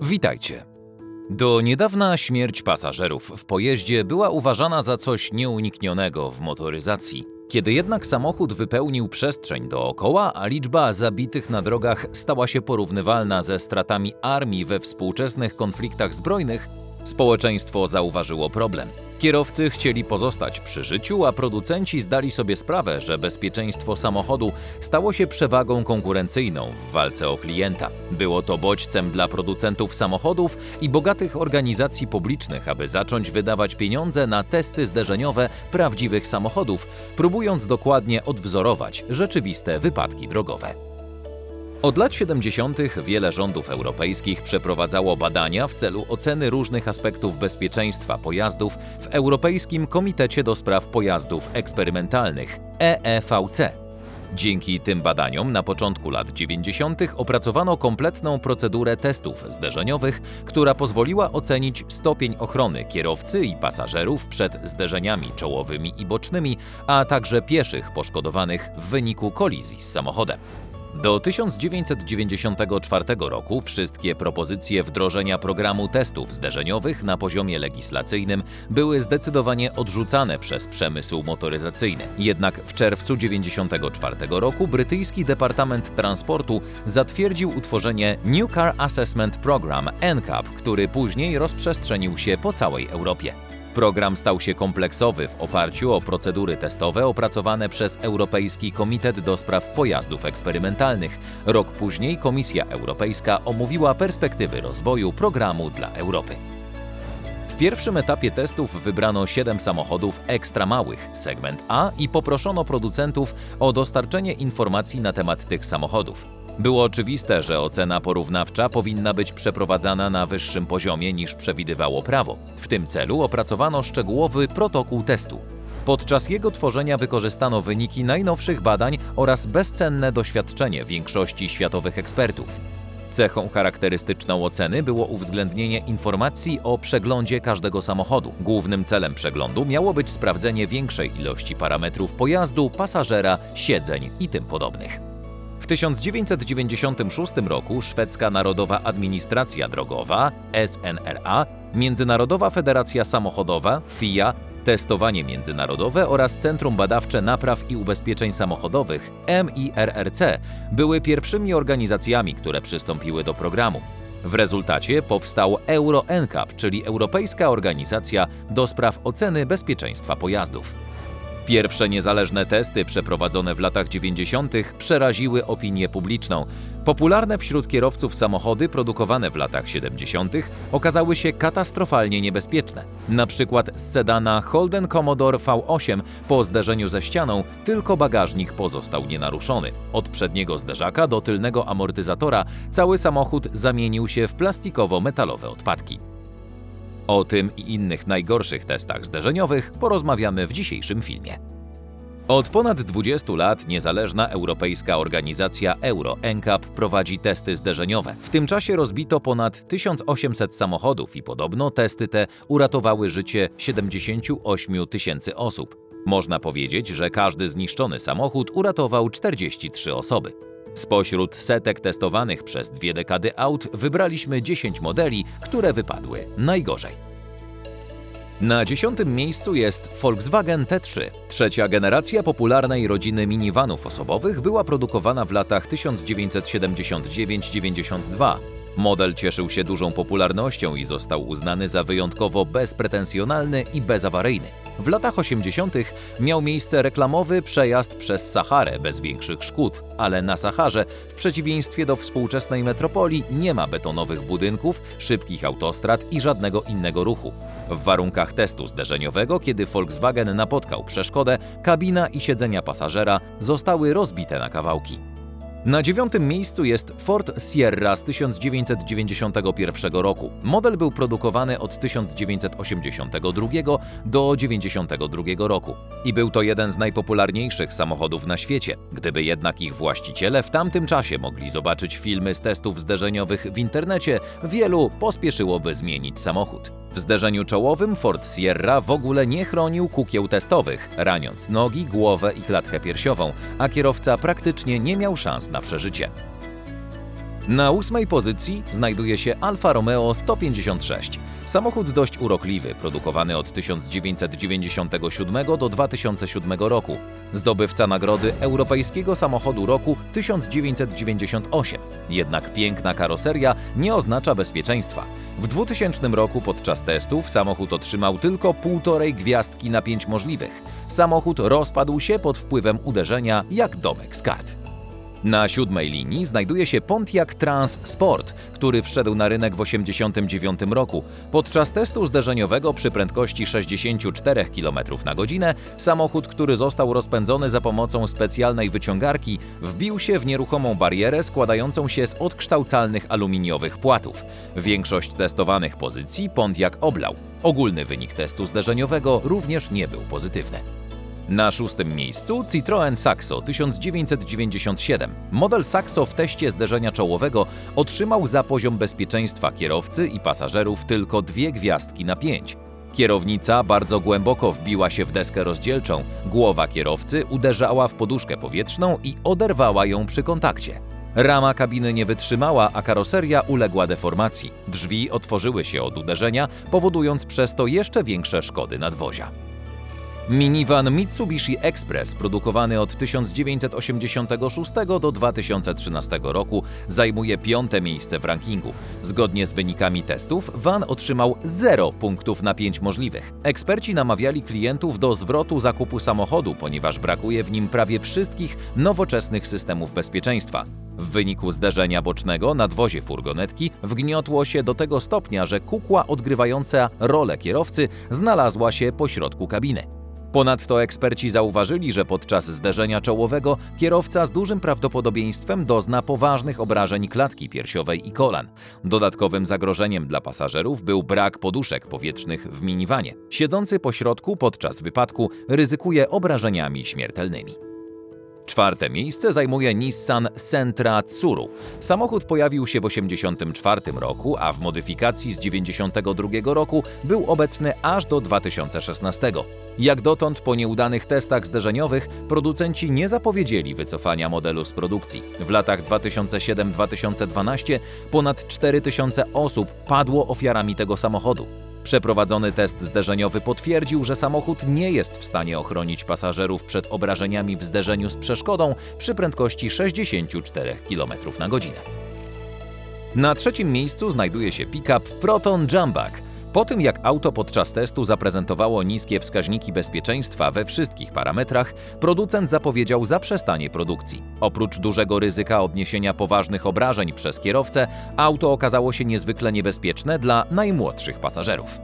Witajcie. Do niedawna śmierć pasażerów w pojeździe była uważana za coś nieuniknionego w motoryzacji. Kiedy jednak samochód wypełnił przestrzeń dookoła, a liczba zabitych na drogach stała się porównywalna ze stratami armii we współczesnych konfliktach zbrojnych, społeczeństwo zauważyło problem. Kierowcy chcieli pozostać przy życiu, a producenci zdali sobie sprawę, że bezpieczeństwo samochodu stało się przewagą konkurencyjną w walce o klienta. Było to bodźcem dla producentów samochodów i bogatych organizacji publicznych, aby zacząć wydawać pieniądze na testy zderzeniowe prawdziwych samochodów, próbując dokładnie odwzorować rzeczywiste wypadki drogowe. Od lat 70. wiele rządów europejskich przeprowadzało badania w celu oceny różnych aspektów bezpieczeństwa pojazdów w Europejskim Komitecie do Spraw Pojazdów Eksperymentalnych EEVC. Dzięki tym badaniom na początku lat 90. opracowano kompletną procedurę testów zderzeniowych, która pozwoliła ocenić stopień ochrony kierowcy i pasażerów przed zderzeniami czołowymi i bocznymi, a także pieszych poszkodowanych w wyniku kolizji z samochodem. Do 1994 roku wszystkie propozycje wdrożenia programu testów zderzeniowych na poziomie legislacyjnym były zdecydowanie odrzucane przez przemysł motoryzacyjny. Jednak w czerwcu 1994 roku brytyjski Departament Transportu zatwierdził utworzenie New Car Assessment Program NCAP, który później rozprzestrzenił się po całej Europie. Program stał się kompleksowy w oparciu o procedury testowe opracowane przez Europejski Komitet do Spraw Pojazdów Eksperymentalnych. Rok później Komisja Europejska omówiła perspektywy rozwoju programu dla Europy. W pierwszym etapie testów wybrano 7 samochodów ekstra małych, segment A, i poproszono producentów o dostarczenie informacji na temat tych samochodów. Było oczywiste, że ocena porównawcza powinna być przeprowadzana na wyższym poziomie niż przewidywało prawo. W tym celu opracowano szczegółowy protokół testu. Podczas jego tworzenia wykorzystano wyniki najnowszych badań oraz bezcenne doświadczenie większości światowych ekspertów. Cechą charakterystyczną oceny było uwzględnienie informacji o przeglądzie każdego samochodu. Głównym celem przeglądu miało być sprawdzenie większej ilości parametrów pojazdu, pasażera, siedzeń i tym podobnych. W 1996 roku szwedzka Narodowa Administracja Drogowa SNRA, Międzynarodowa Federacja Samochodowa FIA, Testowanie Międzynarodowe oraz Centrum Badawcze Napraw i Ubezpieczeń Samochodowych MIRRC były pierwszymi organizacjami, które przystąpiły do programu. W rezultacie powstał Euro NCAP, czyli Europejska Organizacja do Spraw Oceny Bezpieczeństwa Pojazdów. Pierwsze niezależne testy przeprowadzone w latach 90. przeraziły opinię publiczną. Popularne wśród kierowców samochody produkowane w latach 70. okazały się katastrofalnie niebezpieczne. Na przykład z sedana Holden Commodore V8 po zderzeniu ze ścianą tylko bagażnik pozostał nienaruszony. Od przedniego zderzaka do tylnego amortyzatora cały samochód zamienił się w plastikowo-metalowe odpadki. O tym i innych najgorszych testach zderzeniowych porozmawiamy w dzisiejszym filmie. Od ponad 20 lat niezależna europejska organizacja Euro NCAP prowadzi testy zderzeniowe. W tym czasie rozbito ponad 1800 samochodów i podobno testy te uratowały życie 78 tysięcy osób. Można powiedzieć, że każdy zniszczony samochód uratował 43 osoby. Spośród setek testowanych przez dwie dekady aut wybraliśmy 10 modeli, które wypadły najgorzej. Na dziesiątym miejscu jest Volkswagen T3. Trzecia generacja popularnej rodziny minivanów osobowych była produkowana w latach 1979-92. Model cieszył się dużą popularnością i został uznany za wyjątkowo bezpretensjonalny i bezawaryjny. W latach 80. miał miejsce reklamowy przejazd przez Saharę bez większych szkód, ale na Saharze, w przeciwieństwie do współczesnej metropolii, nie ma betonowych budynków, szybkich autostrad i żadnego innego ruchu. W warunkach testu zderzeniowego, kiedy Volkswagen napotkał przeszkodę, kabina i siedzenia pasażera zostały rozbite na kawałki. Na dziewiątym miejscu jest Ford Sierra z 1991 roku. Model był produkowany od 1982 do 1992 roku i był to jeden z najpopularniejszych samochodów na świecie. Gdyby jednak ich właściciele w tamtym czasie mogli zobaczyć filmy z testów zderzeniowych w internecie, wielu pospieszyłoby zmienić samochód. W zderzeniu czołowym Ford Sierra w ogóle nie chronił kukieł testowych, raniąc nogi, głowę i klatkę piersiową, a kierowca praktycznie nie miał szans na przeżycie. Na ósmej pozycji znajduje się Alfa Romeo 156. Samochód dość urokliwy, produkowany od 1997 do 2007 roku. Zdobywca nagrody Europejskiego Samochodu Roku 1998. Jednak piękna karoseria nie oznacza bezpieczeństwa. W 2000 roku podczas testów samochód otrzymał tylko półtorej gwiazdki na pięć możliwych. Samochód rozpadł się pod wpływem uderzenia jak domek z kart. Na siódmej linii znajduje się Pontiac Trans Sport, który wszedł na rynek w 1989 roku. Podczas testu zderzeniowego przy prędkości 64 km na godzinę samochód, który został rozpędzony za pomocą specjalnej wyciągarki, wbił się w nieruchomą barierę składającą się z odkształcalnych aluminiowych płatów. Większość testowanych pozycji Pontiac oblał. Ogólny wynik testu zderzeniowego również nie był pozytywny. Na szóstym miejscu Citroën Saxo 1997. Model Saxo w teście zderzenia czołowego otrzymał za poziom bezpieczeństwa kierowcy i pasażerów tylko dwie gwiazdki na pięć. Kierownica bardzo głęboko wbiła się w deskę rozdzielczą, głowa kierowcy uderzała w poduszkę powietrzną i oderwała ją przy kontakcie. Rama kabiny nie wytrzymała, a karoseria uległa deformacji. Drzwi otworzyły się od uderzenia, powodując przez to jeszcze większe szkody nadwozia. Minivan Mitsubishi Express, produkowany od 1986 do 2013 roku, zajmuje piąte miejsce w rankingu. Zgodnie z wynikami testów, van otrzymał 0 punktów na 5 możliwych. Eksperci namawiali klientów do zwrotu zakupu samochodu, ponieważ brakuje w nim prawie wszystkich nowoczesnych systemów bezpieczeństwa. W wyniku zderzenia bocznego nadwozie furgonetki wgniotło się do tego stopnia, że kukła odgrywająca rolę kierowcy znalazła się pośrodku kabiny. Ponadto eksperci zauważyli, że podczas zderzenia czołowego kierowca z dużym prawdopodobieństwem dozna poważnych obrażeń klatki piersiowej i kolan. Dodatkowym zagrożeniem dla pasażerów był brak poduszek powietrznych w miniwanie. Siedzący po środku podczas wypadku ryzykuje obrażeniami śmiertelnymi. Czwarte miejsce zajmuje Nissan Sentra Tsuru. Samochód pojawił się w 1984 roku, a w modyfikacji z 1992 roku był obecny aż do 2016. Jak dotąd po nieudanych testach zderzeniowych producenci nie zapowiedzieli wycofania modelu z produkcji. W latach 2007-2012 ponad 4000 osób padło ofiarami tego samochodu. Przeprowadzony test zderzeniowy potwierdził, że samochód nie jest w stanie ochronić pasażerów przed obrażeniami w zderzeniu z przeszkodą przy prędkości 64 km na godzinę. Na trzecim miejscu znajduje się pick-up Proton Jumpback. Po tym jak auto podczas testu zaprezentowało niskie wskaźniki bezpieczeństwa we wszystkich parametrach, producent zapowiedział zaprzestanie produkcji. Oprócz dużego ryzyka odniesienia poważnych obrażeń przez kierowcę, auto okazało się niezwykle niebezpieczne dla najmłodszych pasażerów.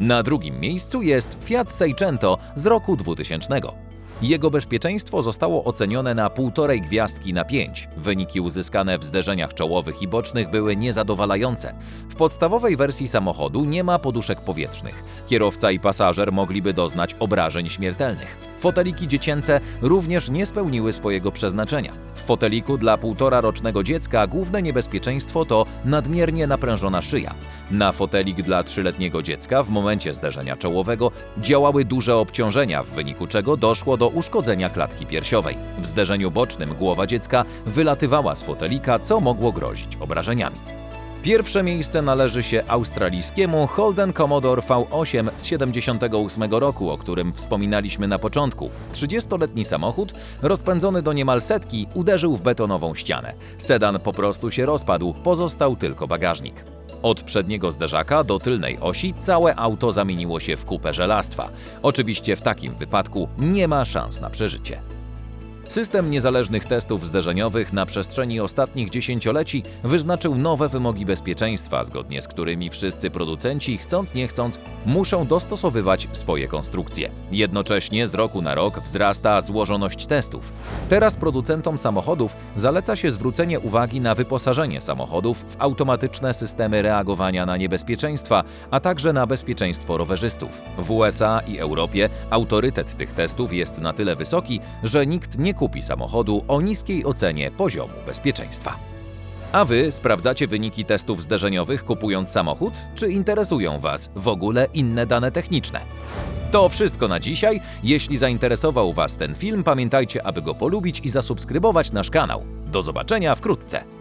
Na drugim miejscu jest Fiat Seicento z roku 2000. Jego bezpieczeństwo zostało ocenione na półtorej gwiazdki na 5. Wyniki uzyskane w zderzeniach czołowych i bocznych były niezadowalające. W podstawowej wersji samochodu nie ma poduszek powietrznych. Kierowca i pasażer mogliby doznać obrażeń śmiertelnych. Foteliki dziecięce również nie spełniły swojego przeznaczenia. W foteliku dla półtora rocznego dziecka główne niebezpieczeństwo to nadmiernie naprężona szyja. Na fotelik dla trzyletniego dziecka w momencie zderzenia czołowego działały duże obciążenia, w wyniku czego doszło do uszkodzenia klatki piersiowej. W zderzeniu bocznym głowa dziecka wylatywała z fotelika, co mogło grozić obrażeniami. Pierwsze miejsce należy się australijskiemu Holden Commodore V8 z 78 roku, o którym wspominaliśmy na początku. 30-letni samochód, rozpędzony do niemal setki, uderzył w betonową ścianę. Sedan po prostu się rozpadł, pozostał tylko bagażnik. Od przedniego zderzaka do tylnej osi całe auto zamieniło się w kupę żelastwa. Oczywiście w takim wypadku nie ma szans na przeżycie. System niezależnych testów zderzeniowych na przestrzeni ostatnich dziesięcioleci wyznaczył nowe wymogi bezpieczeństwa, zgodnie z którymi wszyscy producenci, chcąc nie chcąc, muszą dostosowywać swoje konstrukcje. Jednocześnie z roku na rok wzrasta złożoność testów. Teraz producentom samochodów zaleca się zwrócenie uwagi na wyposażenie samochodów w automatyczne systemy reagowania na niebezpieczeństwa, a także na bezpieczeństwo rowerzystów. W USA i Europie autorytet tych testów jest na tyle wysoki, że nikt nie kupi samochodu o niskiej ocenie poziomu bezpieczeństwa. A wy sprawdzacie wyniki testów zderzeniowych kupując samochód? Czy interesują Was w ogóle inne dane techniczne? To wszystko na dzisiaj. Jeśli zainteresował Was ten film, pamiętajcie, aby go polubić i zasubskrybować nasz kanał. Do zobaczenia wkrótce.